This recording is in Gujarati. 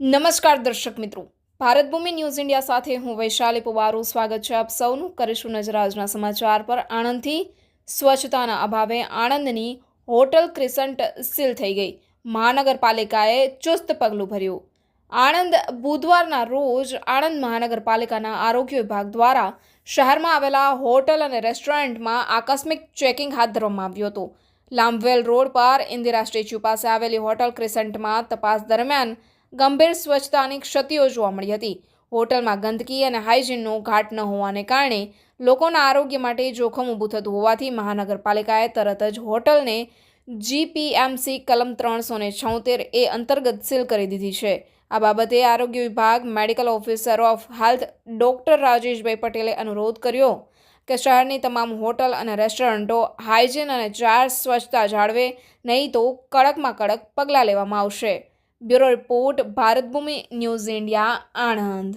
નમસ્કાર દર્શક મિત્રો. ભારત ભૂમિ ન્યૂઝ ઇન્ડિયા સાથે હું વૈશાલી પુવારું સ્વાગત છે આપ સૌનું. કરીશું નજર આજના સમાચાર પર. આણંદથી સ્વચ્છતાના અભાવે આણંદની હોટલ ક્રિસન્ટ સીલ થઈ ગઈ. મહાનગરપાલિકાએ ચુસ્ત પગલું ભર્યું. આણંદ બુધવારના રોજ આણંદ મહાનગરપાલિકાના આરોગ્ય વિભાગ દ્વારા શહેરમાં આવેલા હોટલ અને રેસ્ટોરન્ટમાં આકસ્મિક ચેકિંગ હાથ ધરવામાં આવ્યું હતું. લાંબવેલ રોડ પર ઇન્દિરા સ્ટેચ્યુ પાસે આવેલી હોટલ ક્રિસન્ટમાં તપાસ દરમિયાન ગંભીર સ્વચ્છતાની ક્ષતિઓ જોવા મળી હતી. હોટલમાં ગંદકી અને હાઇજીનનો ઘાટ ન હોવાને કારણે લોકોના આરોગ્ય માટે જોખમ ઊભું થતું હોવાથી મહાનગરપાલિકાએ તરત જ હોટલને જીપીએમસી કલમ ત્રણસો ને છોતેર એ અંતર્ગત સીલ કરી દીધી છે. આ બાબતે આરોગ્ય વિભાગ, medical officer of health doctor Rajeshbhai પટેલે અનુરોધ કર્યો કે શહેરની તમામ હોટલ અને રેસ્ટોરન્ટો હાઇજીન અને ચાર સ્વચ્છતા જાળવે, નહીં તો કડકમાં કડક પગલાં લેવામાં આવશે. Bureau report Bharat Bhoomi news India Anand.